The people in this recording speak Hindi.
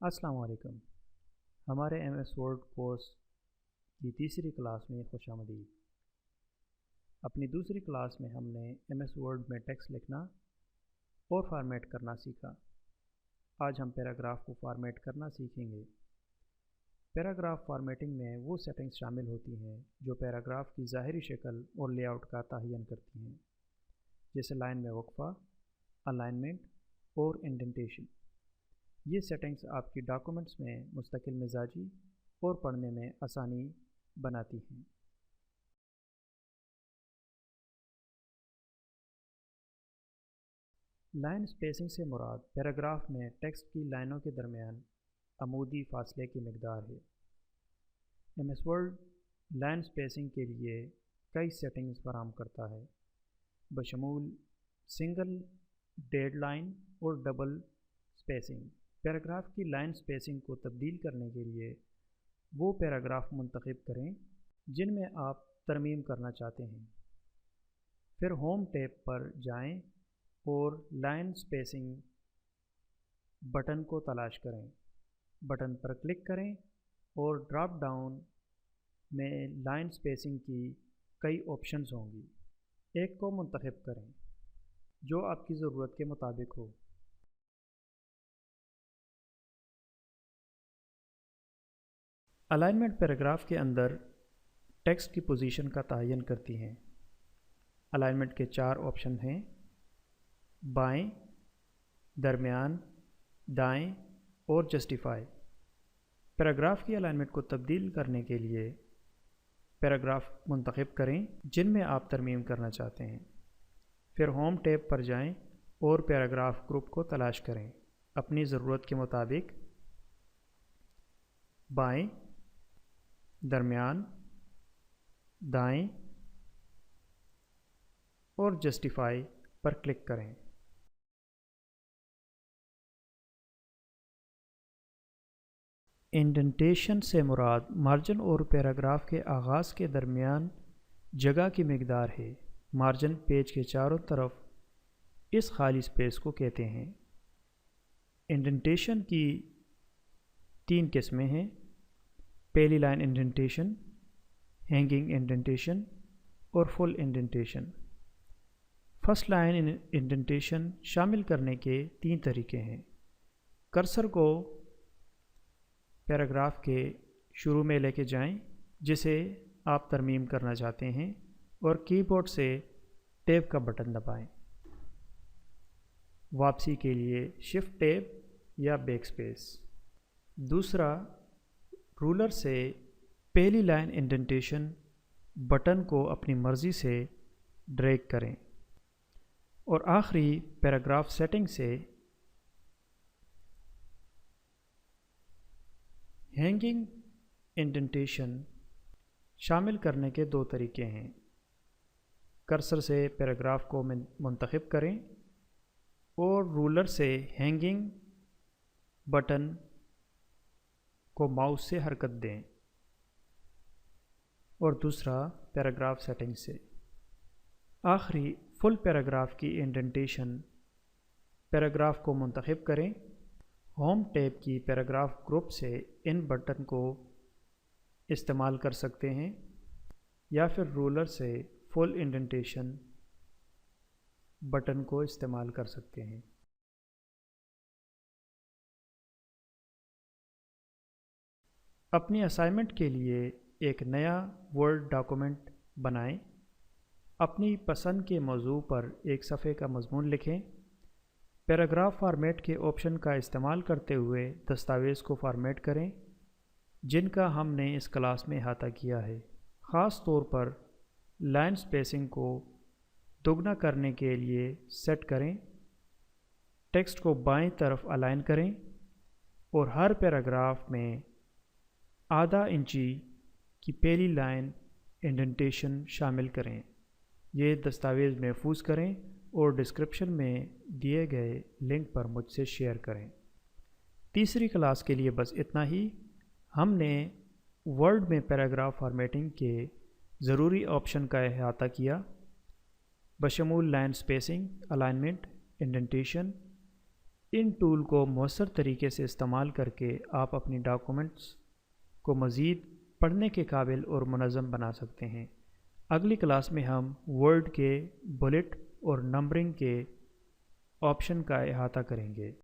अस्सलाम वालेकुम हमारे एम एस वर्ड कोर्स की तीसरी क्लास में खुश अपनी दूसरी क्लास में हमने एम एस वर्ड में टेक्स्ट लिखना और फार्मेट करना सीखा। आज हम पैराग्राफ को फार्मेट करना सीखेंगे। पैराग्राफ फार्मेटिंग में वो सेटिंग्स शामिल होती हैं जो पैराग्राफ की ज़ाहरी शक्ल और लेआउट का तयन करती हैं, जैसे लाइन में वक्फा, अलाइनमेंट और इंडेंटेशन। ये सेटिंग्स आपकी डॉक्यूमेंट्स में मुस्तकिल मिजाजी और पढ़ने में आसानी बनाती हैं। लाइन स्पेसिंग से मुराद पैराग्राफ में टेक्स्ट की लाइनों के दरमियान अमूदी फासले की मकदार है। M S Word line spacing के लिए कई सेटिंग्स फराम करता है। बशमूल सिंगल डेड लाइन और डबल स्पेसिंग पैराग्राफ की लाइन स्पेसिंग को तब्दील करने के लिए वो पैराग्राफ मंतखब करें, जिनमें आप तरमीम करना चाहते हैं। फिर होम टैब पर जाएँ और लाइन स्पेसिंग बटन को तलाश करें। बटन पर क्लिक करें और ड्रॉप डाउन में लाइन स्पेसिंग की कई ऑप्शंस होंगी। एक को मंतखब करें, जो आपकी ज़रूरत के मुताबिक हो। अलाइनमेंट पैराग्राफ के अंदर टेक्स्ट की पोजीशन का तयन करती हैं। अलाइनमेंट के चार ऑप्शन हैं। बाएँ, दरमियान दाएँ और जस्टिफाई पैराग्राफ की अलाइनमेंट को तब्दील करने के लिए पैराग्राफ मंतखब करें जिनमें आप तरमीम करना चाहते हैं। फिर होम टैब पर जाएँ और पैराग्राफ ग्रुप को तलाश करें। अपनी ज़रूरत के मुताबिक बाएँ दरमियान, दाएँ, और जस्टिफाई पर क्लिक करें। इंडेंटेशन से मुराद मार्जिन और पैराग्राफ के आगाज़ के दरमियान जगह की मकदार है। मार्जिन पेज के चारों तरफ़ इस खाली स्पेस को कहते हैं। इंडेंटेशन की तीन किस्में हैं। पहली लाइन इंडेंटेशन हैंगिंग इंडेंटेशन और full indentation first line indentation शामिल करने के तीन तरीके हैं। कर्सर को पैराग्राफ के शुरू में लेके जाएँ, जिसे आप तरमीम करना चाहते हैं, और कीबोर्ड से टेब का बटन दबाएँ। वापसी के लिए शिफ्ट टेब या बैक स्पेस दूसरा रूलर से पहली लाइन इंडेंटेशन बटन को अपनी मर्ज़ी से ड्रैग करें। और आखिरी पैराग्राफ सेटिंग से हैंगिंग इंडेंटेशन शामिल करने के दो तरीके हैं। कर्सर से पैराग्राफ को मुंतखब करें और रूलर से हैंगिंग बटन को माउस से हरकत दें। और दूसरा पैराग्राफ सेटिंग से। आखिरी फुल पैराग्राफ की इंडेंटेशन। पैराग्राफ को मुंतखब करें। होम टैब की पैराग्राफ ग्रुप से इन बटन को इस्तेमाल कर सकते हैं। या फिर रूलर से फुल इंडेंटेशन बटन को इस्तेमाल कर सकते हैं। अपनी असाइनमेंट के लिए एक नया वर्ड डॉक्यूमेंट बनाएँ। अपनी पसंद के मौजू पर एक सफ़े का मजमून लिखें। पैराग्राफ फार्मेट के ऑप्शन का इस्तेमाल करते हुए दस्तावेज़ को फार्मेट करें, जिनका हमने इस क्लास में अहाता किया है। ख़ास तौर पर लाइन स्पेसिंग को दोगुना करने के लिए सेट करें। टेक्स्ट को बाएँ तरफ़ अलाइन करें और हर पैराग्राफ में आधा इंची की पहली लाइन इंडेंटेशन शामिल करें। ये दस्तावेज़ महफूज करें और डिस्क्रिप्शन में दिए गए लिंक पर मुझसे शेयर करें। तीसरी क्लास के लिए बस इतना ही। हमने वर्ड में पैराग्राफ फॉर्मेटिंग के ज़रूरी ऑप्शन का अहाता किया। बशमूल लाइन स्पेसिंग अलाइनमेंट इंडेंटेशन इन टूल को मौसर तरीके से इस्तेमाल करके आप अपनी डॉक्यूमेंट्स को मज़ीद पढ़ने के काबिल और मनज़म बना सकते हैं। अगली क्लास में हम वर्ड के, बुलेट और नंबरिंग के ऑप्शन का अहाता करेंगे।